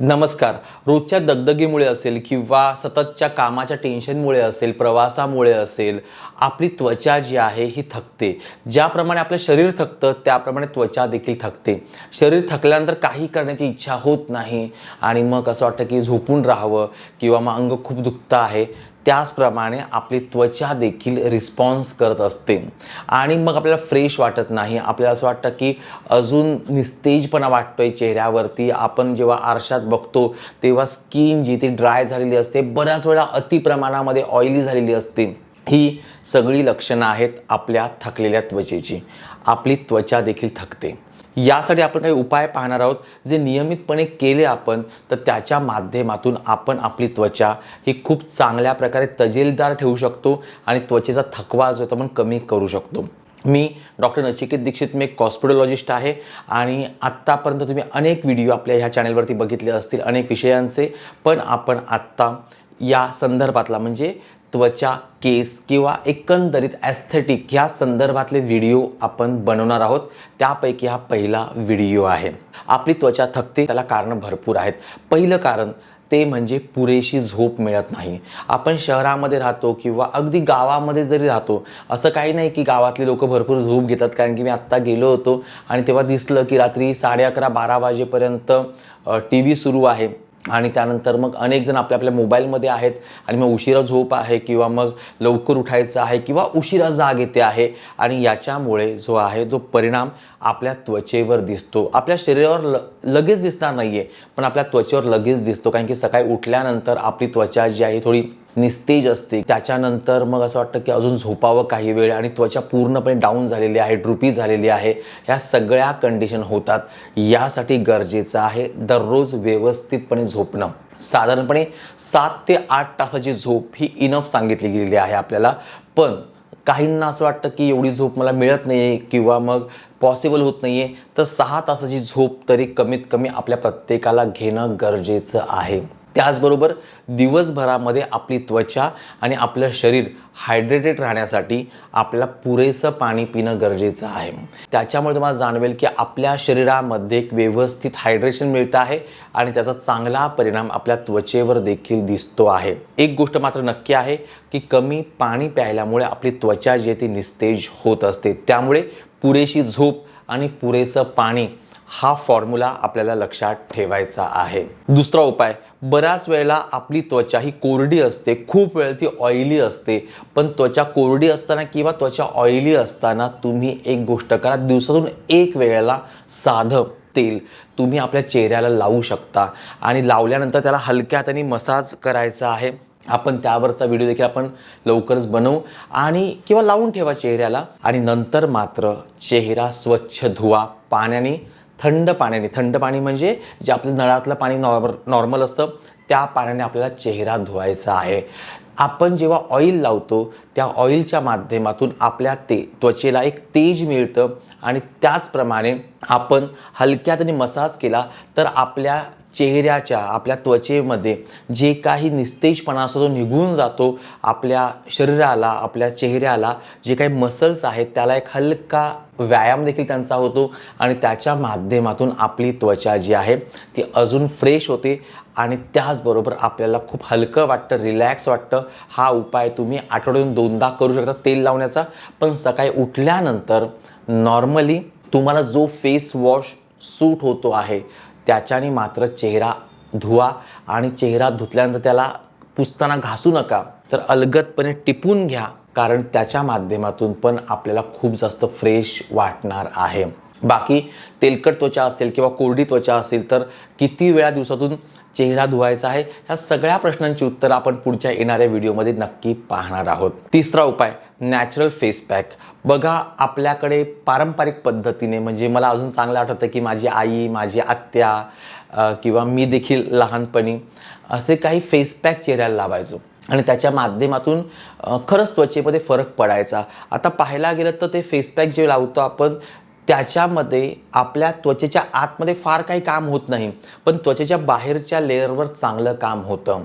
नमस्कार. रोजच्या दगदगीमुळे असेल किंवा सततच्या कामाच्या टेन्शनमुळे असेल प्रवासामुळे असेल आपली त्वचा जी आहे ही थकते. ज्याप्रमाणे आपलं शरीर थकतं त्याप्रमाणे त्वचा देखील थकते. शरीर थकल्यानंतर काही करण्याची इच्छा होत नाही आणि मग असं वाटतं की झोपून राहावं किंवा मग अंग खूप दुखतं आहे. त्याचप्रमाणे आपली त्वचा देखील रिस्पॉन्स करत असते. आणि मग आपल्याला फ्रेश वाटत नाही. आपल्याला असं वाटतं की अजून निस्तेजपणा वाटतोय चेहऱ्यावरती. आपण जेव्हा आरशात बघतो तेव्हा स्किन जी ती ड्राय झालेली असते बऱ्याच वेळा अति प्रमाणामध्ये ऑइली झालेली असते. ही सगळी लक्षणं आहेत आपल्या थकलेल्या त्वचेची. आपली त्वचा देखील थकते. यासाठी आपण काही उपाय पाहणार आहोत जे नियमितपणे केले आपण तर त्याच्या माध्यमातून आपण आपली त्वचा ही खूप चांगल्या प्रकारे तजेलदार ठेवू शकतो आणि त्वचेचा थकवा जो आहे तो आपण कमी करू शकतो. मी डॉक्टर नचिकेत दीक्षित मी एक कॉस्पिटॉलॉजिस्ट आहे आणि आत्तापर्यंत तुम्ही अनेक व्हिडिओ आपल्या ह्या चॅनलवरती बघितले असतील अनेक विषयांचे पण आपण आत्ता या संदर्भातला म्हणजे त्वचा केस किंवा एकंदरीत ॲस्थेटिक ह्या संदर्भातले व्हिडिओ आपण बनवणार आहोत. त्यापैकी हा पहिला व्हिडिओ आहे. आपली त्वचा थकते त्याला कारणं भरपूर आहेत. पहिलं कारण ते म्हणजे पुरेशी झोप मिळत नाही. आपण शहरामध्ये राहतो किंवा अगदी गावामध्ये जरी राहतो असं काही नाही की गावातले लोक भरपूर झोप घेतात कारण की मी आत्ता गेलो होतो आणि तेव्हा दिसलं की रात्री साडे अकरा बारा वाजेपर्यंत टी व्ही सुरू आहे. आणि त्यानंतर मग अनेक जण आपल्या आपल्या मोबाईलमध्ये आहेत आणि मग उशिरा झोप आहे किंवा मग लवकर उठायचं आहे किंवा उशिरा जाग येते आहे आणि याच्यामुळे जो आहे तो परिणाम आपल्या त्वचेवर दिसतो. आपल्या शरीरावर ल लगेच दिसणार नाही आहे पण आपल्या त्वचेवर लगेच दिसतो. कारण की सकाळी उठल्यानंतर आपली त्वचा जी आहे थोडी निस्तेज असते. त्याच्यानंतर मग असं वाटतं की अजून झोपावं काही वेळ आणि त्वचा पूर्णपणे डाऊन झालेली आहे ड्रुपी झालेली आहे. ह्या सगळ्या कंडिशन होतात. यासाठी गरजेचं आहे दररोज व्यवस्थितपणे झोपणं. साधारणपणे सात ते आठ तासाची झोप ही इनफ सांगितली गेलेली आहे आपल्याला. पण काहींना असं वाटतं की एवढी झोप मला मिळत नाही आहे किंवा मग पॉसिबल होत नाही आहे तर सहा तासाची झोप तरी कमीत कमी आपल्या प्रत्येकाला घेणं गरजेचं आहे. त्याचबरोबर दिवसभरामध्ये आपली त्वचा आणि आपलं शरीर हायड्रेटेड राहण्यासाठी आपल्याला पुरेसं पाणी पिणं गरजेचं आहे. त्याच्यामुळे तुम्हाला जाणवेल की आपल्या शरीरामध्ये एक व्यवस्थित हायड्रेशन मिळतं आहे आणि त्याचा चांगला परिणाम आपल्या त्वचेवर देखील दिसतो आहे. एक गोष्ट मात्र नक्की आहे की कमी पाणी प्यायल्यामुळे आपली त्वचा जी आहे ती निस्तेज होत असते. त्यामुळे पुरेशी झोप आणि पुरेसं पाणी हा फॉर्म्युला आपल्याला लक्षात ठेवायचा आहे. दुसरा उपाय बऱ्याच वेळेला आपली त्वचा ही कोरडी असते. खूप वेळ ती ऑइली असते. पण त्वचा कोरडी असताना किंवा त्वचा ऑइली असताना तुम्ही एक गोष्ट करा. दिवसातून एक वेळेला साधं तेल तुम्ही आपल्या चेहऱ्याला लावू शकता. आणि लावल्यानंतर त्याला हलक्या हाताने मसाज करायचा आहे. आपण त्यावरचा व्हिडिओ देखील आपण लवकरच बनवू. आणि किंवा लावून ठेवा चेहऱ्याला. आणि नंतर मात्र चेहरा स्वच्छ धुवा. पाण्याने थंड पाण्याने थंड पाणी म्हणजे जे आपलं नळातलं पाणी नॉर्मल नॉर्मल असतं त्या पाण्याने आपल्याला चेहरा धुवायचा आहे. आपण जेव्हा ऑइल लावतो त्या ऑइलच्या माध्यमातून आपल्या ते त्वचेला एक तेज मिळतं आणि त्याचप्रमाणे आपण हलक्यात मसाज केला तर आपल्या चेहऱ्याच्या आपल्या त्वचेमध्ये जे काही निस्तेजपणा असतो तो निघून जातो. आपल्या शरीराला आपल्या चेहऱ्याला जे काही मसल्स आहेत त्याला एक हलका व्यायाम देखील त्यांचा होतो आणि त्याच्या माध्यमातून आपली त्वचा जी आहे ती अजून फ्रेश होते. आणि त्याचबरोबर आपल्याला खूप हलकं वाटतं रिलॅक्स वाटतं. हा उपाय तुम्ही आठवड्यातून दोनदा करू शकता तेल लावण्याचा. पण सकाळी उठल्यानंतर नॉर्मली तुम्हाला जो फेस वॉश सूट होतो आहे त्याच्याने मात्र चेहरा धुवा आणि चेहरा धुतल्यानंतर त्याला पुसताना घासू नका. तर अलगदपणे टिपून घ्या कारण त्याच्या माध्यमातून पण आपल्याला खूप जास्त फ्रेश वाटणार आहे. बाकी तेलकट त्वचा असेल किंवा कोरडी त्वचा असेल तर किती वेळा दिवसातून चेहरा धुवायचा आहे? ह्या सगळ्या प्रश्नांची उत्तरं आपण पुढच्या येणाऱ्या व्हिडिओमध्ये नक्की पाहणार आहोत. तिसरा उपाय नॅचरल फेस पॅक बघा आपल्याकडे पारंपरिक पद्धतीने म्हणजे मला अजून चांगलं आठवतं की माझी आई माझी आत्या किंवा मी देखील लहानपणी असे काही फेस पॅक चेहऱ्याला लावायचो. आणि त्याच्या माध्यमातून खरंच त्वचेमध्ये फरक पडायचा. आता पाहायला गेलं तर ते फेस पॅक जे लावतो आपण त्याच्यामध्ये आपल्या त्वचेच्या आतमध्ये फार काही काम होत नाही पण त्वचेच्या बाहेरच्या लेअरवर चांगलं काम होतं.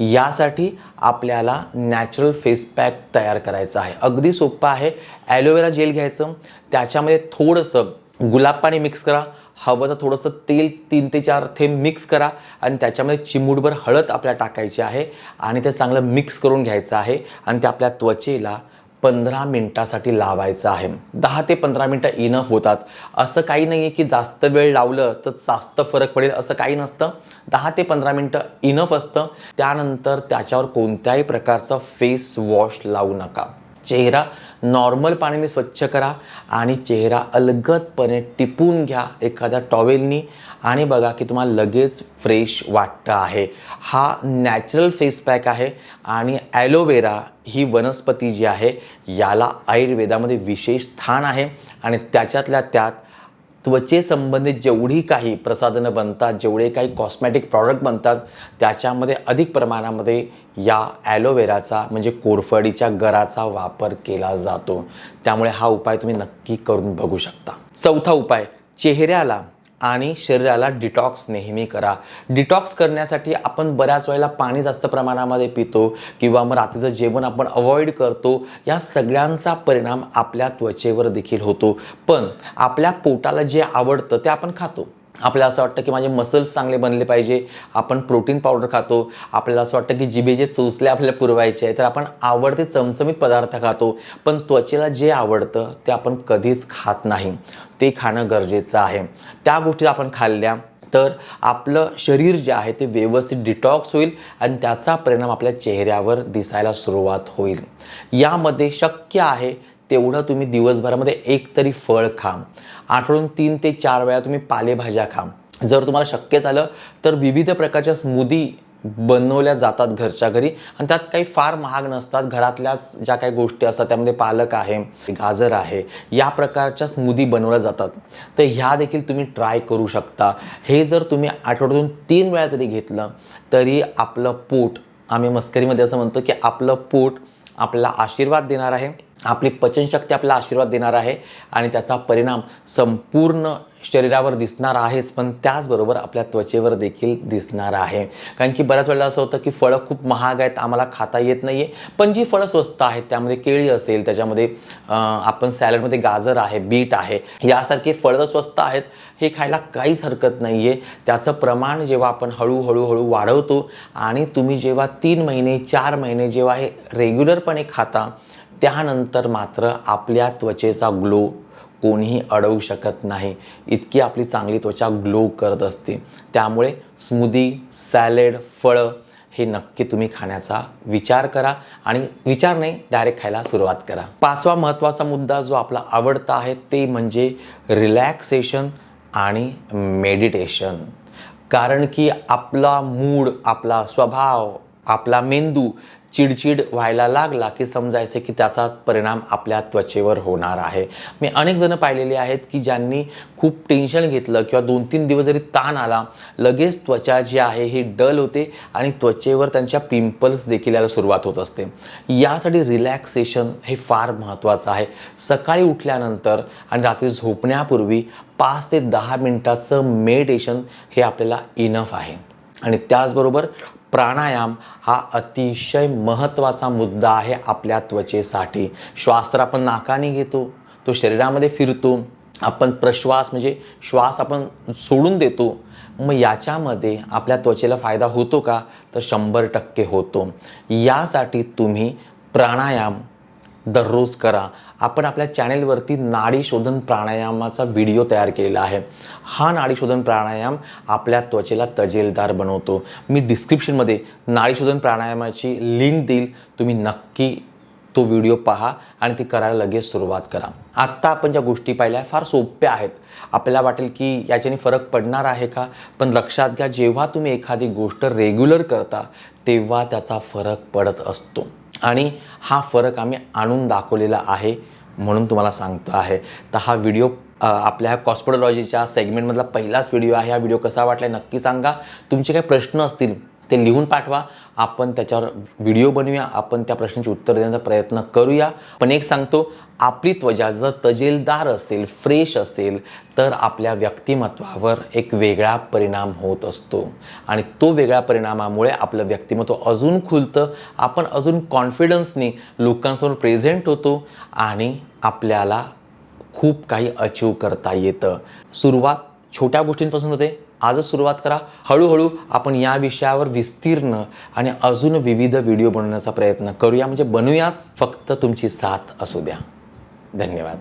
यासाठी आपल्याला नॅचरल फेस पॅक तयार करायचा आहे. अगदी सोपं आहे. ॲलोवेरा जेल घ्यायचं. त्याच्यामध्ये थोडंसं गुलाब पाणी मिक्स करा. हवं तर थोडंसं तेल तीन ते चार थेंब मिक्स करा आणि त्याच्यामध्ये चिमूटभर हळद आपल्याला टाकायची आहे आणि ते चांगलं मिक्स करून घ्यायचं आहे आणि ते आपल्या त्वचेला पंधरा मिनटासाठी लावायचं आहे. दहा ते पंधरा मिनटं इनफ होतात. असं काही नाही आहे की जास्त वेळ लावलं तर जास्त फरक पडेल असं काही नसतं. दहा ते पंधरा मिनटं इनफ असतं. त्यानंतर त्याच्यावर कोणत्याही प्रकारचा फेस वॉश लावू नका. चेहरा नॉर्मल पाण्याने स्वच्छ करा आणि चेहरा अलगदपणे टिपून घ्या एखाद्या टॉवेलनी. आणि बघा की तुम्हाला लगेच फ्रेश वाटतं आहे. हा नॅचरल फेस पॅक आहे आणि ॲलोवेरा ही वनस्पती जी आहे याला आयुर्वेदामध्ये विशेष स्थान आहे. आणि त्याच्यातल्या त्यात त्वचेसंबंधित जेवढी काही प्रसाधनं बनतात जेवढे काही कॉस्मॅटिक प्रॉडक्ट बनतात त्याच्यामध्ये अधिक प्रमाणामध्ये या ॲलोवेराचा म्हणजे कोरफडीच्या गराचा वापर केला जातो. त्यामुळे हा उपाय तुम्ही नक्की करून बघू शकता. चौथा उपाय चेहऱ्याला आणि शरीराला डिटॉक्स नेहमी करा. डिटॉक्स करण्यासाठी आपण बऱ्याच वेळेला पाणी जास्त प्रमाणामध्ये पितो किंवा मग रात्रीचं जेवण आपण अवॉइड करतो या सगळ्यांचा परिणाम आपल्या त्वचेवर देखील होतो. पण आपल्या पोटाला जे आवडतं ते आपण खातो. आपल्याला असं वाटतं की माझे मसल्स चांगले बनले पाहिजे आपण प्रोटीन पावडर खातो. आपल्याला असं वाटतं की जिभेचे चोचले आपल्याला पुरवायचे आहे तर आपण आवडते चमचमीत पदार्थ खातो. पण त्वचेला जे आवडतं ते आपण कधीच खात नाही. ते खाणं गरजेचं आहे. त्या गोष्टी आपण खाल्ल्या तर आपलं शरीर जे आहे ते व्यवस्थित डिटॉक्स होईल आणि त्याचा परिणाम आपल्या चेहऱ्यावर दिसायला सुरुवात होईल. यामध्ये शक्य आहे तेवढं तुम्ही दिवसभरामध्ये एक तरी फळ खा. आठवडून तीन ते चार वेळा तुम्ही पालेभाज्या खा. जर तुम्हाला शक्य झालं तर विविध प्रकारच्या स्मूदी बनवल्या जातात घरच्या घरी आणि त्यात काही फार महाग नसतात. घरातल्याच ज्या काही गोष्टी असतात त्यामध्ये पालक आहे गाजर आहे या प्रकारच्या स्मूदी बनवल्या जातात. तर ह्या देखील तुम्ही ट्राय करू शकता. हे जर तुम्ही आठवड्यातून तीन वेळा जरी घेतलं तरी आपलं पोट आम्ही मस्करीमध्ये असं म्हणतो की आपलं पोट आपला आशीर्वाद देणार आहे. आपली पचनशक्ती आपला आशीर्वाद देणार आहे आणि त्याचा परिणाम संपूर्ण शरीरावर दिसणार आहेच पण त्याचबरोबर आपल्या त्वचेवर देखील दिसणार आहे. कारण की बऱ्याच वेळेला असं होतं की फळं खूप महाग आहेत आम्हाला खाता येत नाही आहे पण जी फळं स्वस्त आहेत त्यामध्ये केळी असेल त्याच्यामध्ये आपण सॅलडमध्ये गाजर आहे बीट आहे यासारखे फळं स्वस्त आहेत हे खायला काहीच हरकत नाही आहे त्याचं प्रमाण जेव्हा आपण हळूहळू हळू वाढवतो आणि तुम्ही जेव्हा तीन महिने चार महिने जेव्हा हे रेग्युलरपणे खाता त्यानंतर मात्र आपल्या त्वचेचा ग्लो कोणीही अडवू शकत नाही. इतकी आपली चांगली त्वचा ग्लो करत असते. त्यामुळे स्मूदी सॅलेड फळं हे नक्की तुम्ही खाण्याचा विचार करा आणि विचार नाही डायरेक्ट खायला सुरुवात करा. पाचवा महत्त्वाचा मुद्दा जो आपला आवडता आहे ते म्हणजे रिलॅक्सेशन आणि मेडिटेशन. कारण की आपला मूड आपला स्वभाव आपला मेंदू चिडचिड व्हायला लागला की समजायचं की त्याचा परिणाम आपल्या त्वचेवर होणार आहे. मी अनेक जणं पाहिलेली आहेत की ज्यांनी खूप टेन्शन घेतलं किंवा दोन तीन दिवस जरी ताण आला लगेच त्वचा जी आहे ही डल होते आणि त्वचेवर त्यांच्या पिंपल्स देखील यायला सुरुवात होत असते. यासाठी रिलॅक्सेशन हे फार महत्त्वाचं आहे. सकाळी उठल्यानंतर आणि रात्री झोपण्यापूर्वी पाच ते दहा मिनटाचं मेडिटेशन हे आपल्याला इनफ आहे. आणि त्याचबरोबर प्राणायाम हा अतिशय महत्त्वाचा मुद्दा आहे आपल्या त्वचेसाठी. श्वास तर आपण नाकाने घेतो तो शरीरामध्ये फिरतो आपण प्रश्वास म्हणजे श्वास आपण सोडून देतो मग याच्यामध्ये आपल्या त्वचेला फायदा होतो का? तर शंभर टक्के होतो. यासाठी तुम्ही प्राणायाम दररोज करा. आपण आपल्या चॅनेलवरती नाडीशोधन प्राणायामाचा व्हिडिओ तयार केलेला आहे. हा नाडीशोधन प्राणायाम आपल्या त्वचेला तजेलदार बनवतो. मी डिस्क्रिप्शनमध्ये नाडीशोधन प्राणायामाची लिंक देईल. तुम्ही नक्की तो व्हिडिओ पहा आणि ती करायला लगेच सुरुवात करा. आत्ता आपण ज्या गोष्टी पाहिल्या फार सोप्या आहेत. आपल्याला वाटेल की याच्याने फरक पडणार आहे का? पण लक्षात घ्या जेव्हा तुम्ही एखादी गोष्ट रेग्युलर करता तेव्हा त्याचा फरक पडत असतो. आणि हा फरक आम्ही आणून दाखवलेला आहे म्हणून तुम्हाला सांगतो आहे. तर हा व्हिडिओ आपल्या आपल्या कॉस्पोडॉलॉजीच्या सेगमेंटमधला पहिलाच व्हिडिओ आहे. हा व्हिडिओ कसा वाटला नक्की सांगा. तुमचे काही प्रश्न असतील ते लिहून पाठवा. आपण त्याच्यावर व्हिडिओ बनवूया. आपण त्या प्रश्नांची उत्तर देण्याचा प्रयत्न करूया. पण एक सांगतो आपली त्वचा जर तजेलदार असेल फ्रेश असेल तर आपल्या व्यक्तिमत्वावर एक वेगळा परिणाम होत असतो. आणि तो वेगळ्या परिणामामुळे आपलं व्यक्तिमत्व अजून खुलतं. आपण अजून कॉन्फिडन्सनी लोकांसमोर प्रेझेंट होतो आणि आपल्याला खूप काही अचीव करता येतं. सुरुवात छोट्या गोष्टींपासून होते. आजच सुरुवात करा. हळूहळू आपण या विषयावर विस्तीर्ण आणि अजून विविध व्हिडिओ बनवण्याचा प्रयत्न करूया. म्हणजे बनूयाच. फक्त तुमची साथ असू द्या. धन्यवाद.